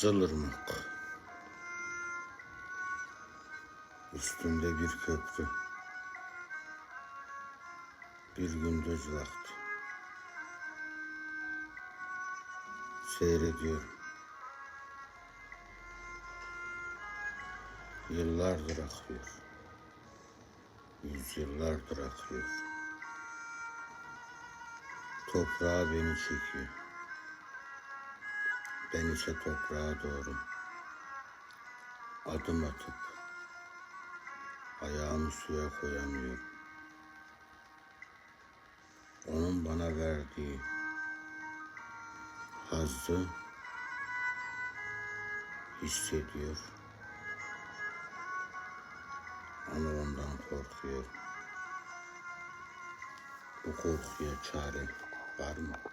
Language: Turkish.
Kızılırmak. Üstünde bir köprü. Bir gündüz vakti. Seyrediyorum. Yıllardır akıyor. Yüzyıllardır akıyor. Toprağa beni çekiyor. Ben ise toprağa doğru adım atıp ayağımı suya koyamıyorum. Onun bana verdiği hazzı hissediyor. Ama ondan korkuyorum. Bu korkuya çare var mı?